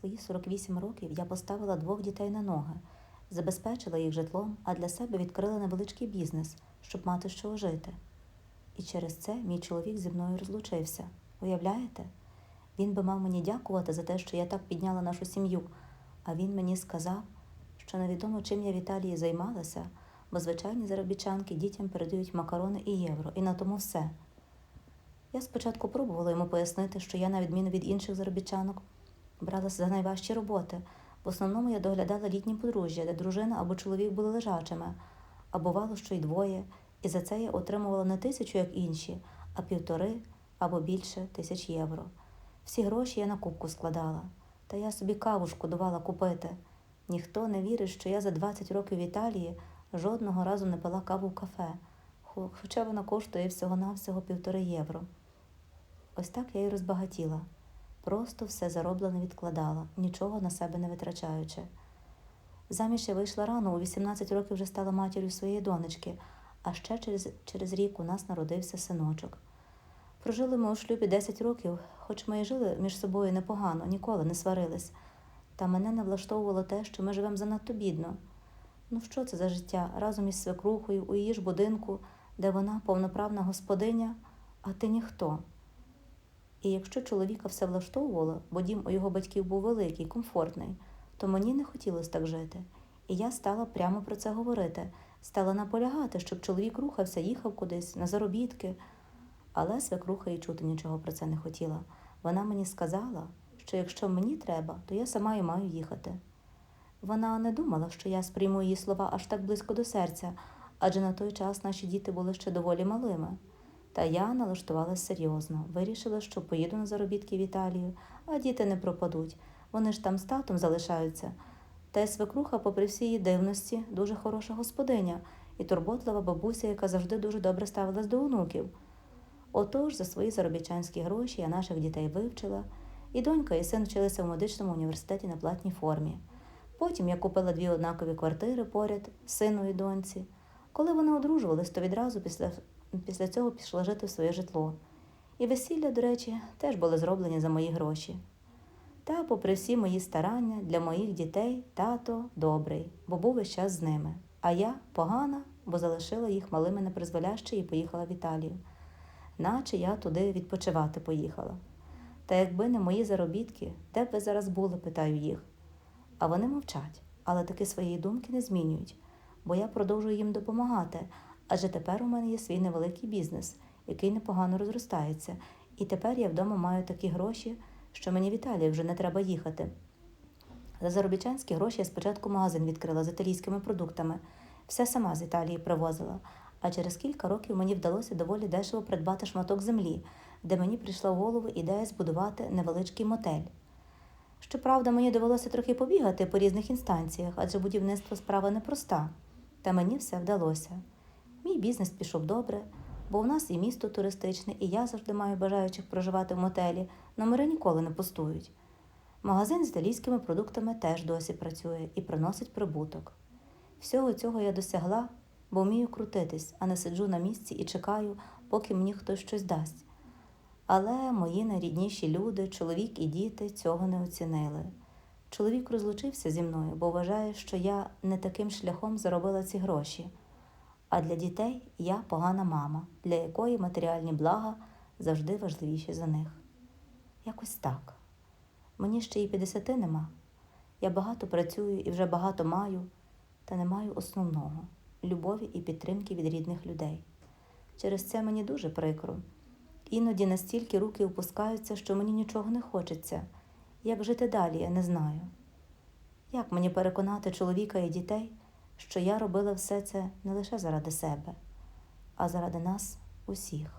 свої 48 років я поставила двох дітей на ноги, забезпечила їх житлом, а для себе відкрила невеличкий бізнес, щоб мати що жити. І через це мій чоловік зі мною розлучився. Уявляєте? Він би мав мені дякувати за те, що я так підняла нашу сім'ю, а він мені сказав, що невідомо чим я в Італії займалася, бо звичайні заробітчанки дітям передають макарони і євро, і на тому все. Я спочатку пробувала йому пояснити, що я, на відміну від інших заробітчанок, бралася за найважчі роботи. В основному я доглядала літні подружжя, де дружина або чоловік були лежачими, а бувало, що й двоє, і за це я отримувала не тисячу, як інші, а півтори або більше тисяч євро. Всі гроші я на кубку складала, та я собі каву шкодувала купити. Ніхто не вірить, що я за 20 років в Італії жодного разу не пила каву в кафе, хоча вона коштує всього-навсього півтори євро. Ось так я й розбагатіла. Просто все зароблене відкладала, нічого на себе не витрачаючи. Заміж я вийшла рано, у 18 років вже стала матір'ю своєї донечки, а ще через, через рік у нас народився синочок. Прожили ми у шлюбі 10 років, хоч ми і жили між собою непогано, ніколи не сварились. Та мене не влаштовувало те, що ми живемо занадто бідно. Ну що це за життя разом із свекрухою у її ж будинку, де вона повноправна господиня, а ти ніхто. І якщо чоловіка все влаштовувало, бо дім у його батьків був великий, комфортний, то мені не хотілося так жити. І я стала прямо про це говорити, стала наполягати, щоб чоловік рухався, їхав кудись на заробітки. Але свекруха і чути нічого про це не хотіла. Вона мені сказала, що якщо мені треба, то я сама і маю їхати. Вона не думала, що я сприйму її слова аж так близько до серця, адже на той час наші діти були ще доволі малими. Та я налаштувалася серйозно, вирішила, що поїду на заробітки в Італію, а діти не пропадуть. Вони ж там з татом залишаються. Та й свекруха, попри всі її дивності, дуже хороша господиня і турботлива бабуся, яка завжди дуже добре ставилась до онуків. Отож, за свої заробітчанські гроші я наших дітей вивчила, і донька і син вчилися в медичному університеті на платній формі. Потім я купила дві однакові квартири поряд сину і доньці. Коли вони одружувались, то відразу після, після цього пішла жити в своє житло. І весілля, до речі, теж були зроблені за мої гроші. Та, попри всі мої старання, для моїх дітей тато добрий, бо був весь час з ними. А я погана, бо залишила їх малими непризволяще і поїхала в Італію. Наче я туди відпочивати поїхала. Та якби не мої заробітки, де б ви зараз були, питаю їх. А вони мовчать, але таки своєї думки не змінюють, бо я продовжую їм допомагати, адже тепер у мене є свій невеликий бізнес, який непогано розростається, і тепер я вдома маю такі гроші, що мені в Італію вже не треба їхати. За заробітчанські гроші я спочатку магазин відкрила з італійськими продуктами, все сама з Італії привозила. А через кілька років мені вдалося доволі дешево придбати шматок землі, де мені прийшла в голову ідея збудувати невеличкий мотель. Щоправда, мені довелося трохи побігати по різних інстанціях, адже будівництво справа непроста. Та мені все вдалося. Мій бізнес пішов добре, бо в нас і місто туристичне, і я завжди маю бажаючих проживати в мотелі, номери ніколи не пустують. Магазин з італійськими продуктами теж досі працює і приносить прибуток. Всього цього я досягла, бо вмію крутитись, а не сиджу на місці і чекаю, поки мені хтось щось дасть. Але мої найрідніші люди, чоловік і діти цього не оцінили. Чоловік розлучився зі мною, бо вважає, що я не таким шляхом заробила ці гроші. А для дітей я погана мама, для якої матеріальні блага завжди важливіші за них. Якось так. Мені ще й 50 нема. Я багато працюю і вже багато маю, та не маю основного любові і підтримки від рідних людей. Через це мені дуже прикро. Іноді настільки руки опускаються, що мені нічого не хочеться. Як жити далі, я не знаю. Як мені переконати чоловіка і дітей, що я робила все це не лише заради себе, а заради нас усіх?